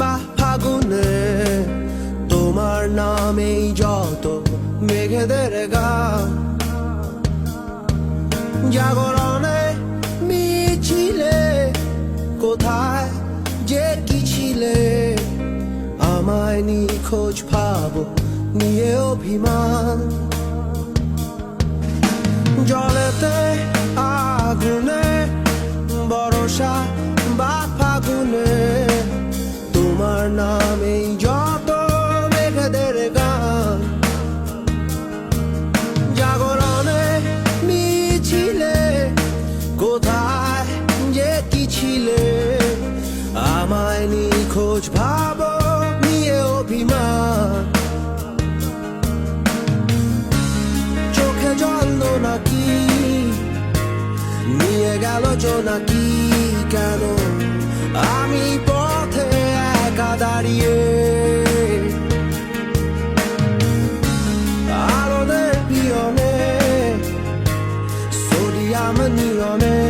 বা ফাগুনে, তোমার নামেই যত মেঘেদের গা। জাগরণে মিছিলে, কোথায় যে কি ছিলে, আমায় নিখোঁজ ভাব, নিয়ে অভিমান। জলেতে আগুনে, বরসা বা ফাগুনে কোথায় যে কি ছিলে? আমায় নিখোঁজ ভাবো, নিয়ে অভিমান। চোখে জল নাকি নিয়ে গেল নাকি কেন? আমি পথে একা দাঁড়িয়ে I'm a new.